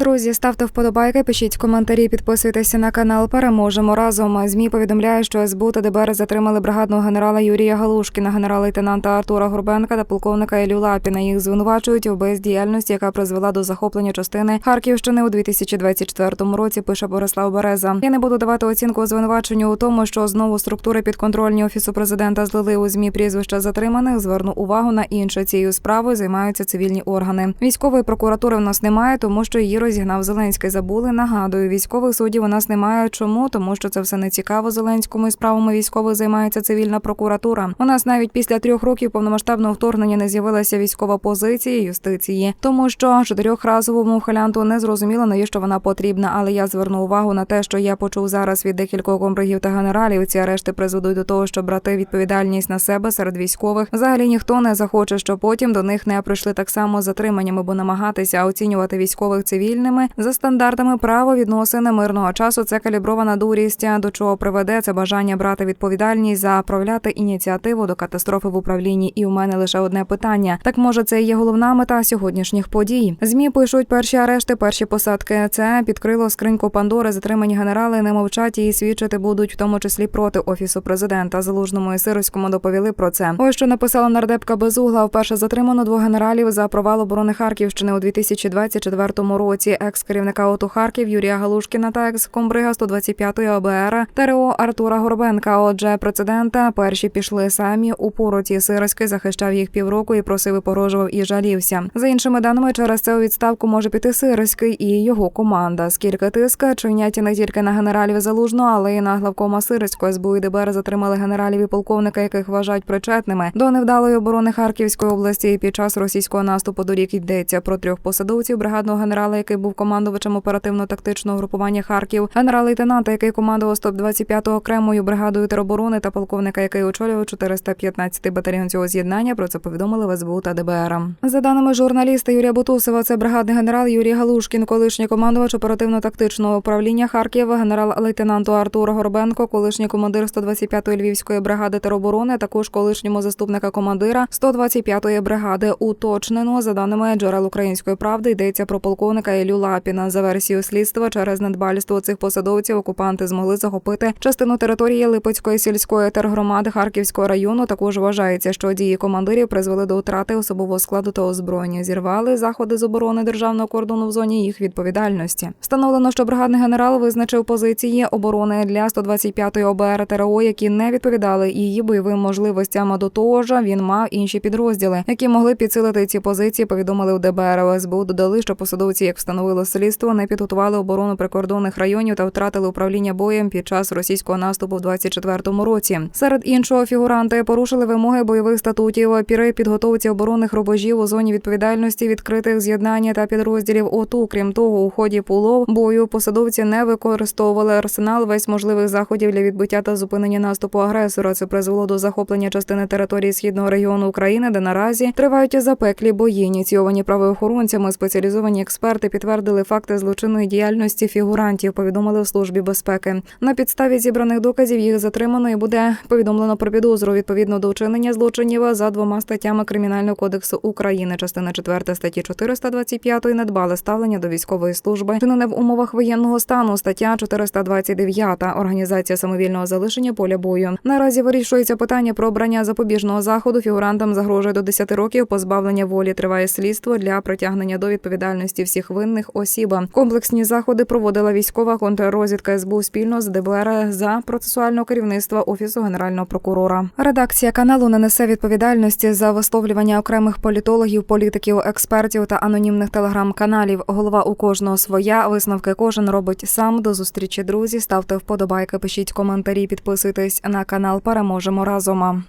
Друзі, ставте вподобайки, пишіть коментарі, підписуйтеся на канал. Переможемо разом. Змі повідомляє, що СБУ та ДБР затримали бригадного генерала Юрія Галушкіна, генерал-лейтенанта Артура Горбенка та полковника Ілю Лапіна. Їх звинувачують у бездіяльності, яка призвела до захоплення частини Харківщини у 2024 році. Пише Борислав Береза. Я не буду давати оцінку звинуваченню у тому, що знову структури підконтрольні офісу президента злили у змі прізвища затриманих. Зверну увагу на інше. Цією справою займаються цивільні органи. Військової прокуратури в нас немає, тому що її розігнав Зеленський. Забули. Нагадую, військових суддів у нас немає. Чому? Тому що це все не цікаво Зеленському і справами військових займається цивільна прокуратура. У нас навіть після трьох років повномасштабного вторгнення не з'явилася військова позиція юстиції, тому що чотирьохразовому халянту не зрозуміло, навіщо вона потрібна. Але я зверну увагу на те, що я почув зараз від декількох комбригів та генералів. Ці арешти призведуть до того, що брати відповідальність на себе серед військових. Взагалі ніхто не захоче, що потім до них не прийшли так само з затриманнями, бо намагатися оцінювати військових цивільними за стандартами правовідносин мирного часу. Це калібрована дурість. До чого приведе це бажання брати відповідальність за проявляти ініціативу до катастрофи в управлінні. І у мене лише одне питання: так може це є головна мета сьогоднішніх подій. Змі пишуть перші арешти, перші посадки. Це підкрило скриньку Пандори. Затримані генерали не мовчать і свідчити будуть, в тому числі проти офісу президента. Залужному і Сирському доповіли про це. Ось що написала нардепка Безугла. Вперше затримано двох генералів за провал оборони Харківщини у 2024 році. Екс керівника ОТУ Харків Юрія Галушкіна та екс комбрига 125-ї ОБР ТРО Артура Горбенка. Отже, прецедента перші пішли самі у пороті. Сирський захищав їх півроку і просив і погрожував і жалівся. За іншими даними, через це у відставку може піти Сирський і його команда. Скільки тиска чинять не тільки на генералів залужно, але й на главкома Сирського СБУ і ДБР затримали генералів і полковника, яких вважають причетними до невдалої оборони Харківської області. Під час російського наступу до рік йдеться про трьох посадовців бригадного генерала, який був командувачем оперативно-тактичного групування Харків, генерал-лейтенанта, який командував 125-го окремою бригадою тероборони, та полковника, який очолював 415-й батальйон цього з'єднання. Про це повідомили в СБУ та ДБР. За даними журналіста Юрія Бутусова, це бригадний генерал Юрій Галушкін, колишній командувач оперативно-тактичного управління Харків, генерал-лейтенанту Артур Горбенко, колишній командир 125-ї львівської бригади тероборони, також колишньому заступника командира 125-ї бригади. Уточнено за даними джерел української правди йдеться про полковника Ілю Лапіна. За версією слідства через недбальство цих посадовців окупанти змогли захопити частину території Липецької сільської тергромади Харківського району. Також вважається, що дії командирів призвели до втрати особового складу та озброєння. Зірвали заходи з оборони державного кордону в зоні їх відповідальності. Встановлено, що бригадний генерал визначив позиції оборони для 125-ї ОБР ТРО, які не відповідали її бойовим можливостям. А До того ж, він мав інші підрозділи, які могли підсилити ці позиції. Повідомили у ДБР СБУ. Додали, що посадовці, як встановило слідство, не підготували оборону прикордонних районів та втратили управління боєм під час російського наступу в 24-му році. Серед іншого фігуранти порушили вимоги бойових статутів при підготовці оборонних рубежів у зоні відповідальності відкритих з'єднання та підрозділів ОТУ. Крім того, у ході пулов бою посадовці не використовували арсенал весь можливих заходів для відбиття та зупинення наступу агресора. Це призвело до захоплення частини території східного регіону України, де наразі тривають запеклі бої. Ініційовані правоохоронцями спеціалізовані експерти підтвердили факти злочинної діяльності фігурантів. Повідомили в службі безпеки. На підставі зібраних доказів їх затримано і буде повідомлено про підозру відповідно до вчинення злочинів за двома статтями кримінального кодексу України. Частина 4 статті 425 недбале ставлення до військової служби, чинене в умовах воєнного стану. Стаття 429 організація самовільного залишення поля бою. Наразі вирішується питання про обрання запобіжного заходу. Фігурантам загрожує до 10 років позбавлення волі. Триває слідство для притягнення до відповідальності всіх винних осіб. Комплексні заходи проводила військова контррозвідка СБУ спільно з ДБР за процесуального керівництва офісу генерального прокурора. Редакція каналу не несе відповідальності за висловлювання окремих політологів, політиків, експертів та анонімних телеграм-каналів. Голова у кожного своя. Висновки кожен робить сам. До зустрічі, друзі. Ставте вподобайки, пишіть коментарі, підписуйтесь на канал. Переможемо разом.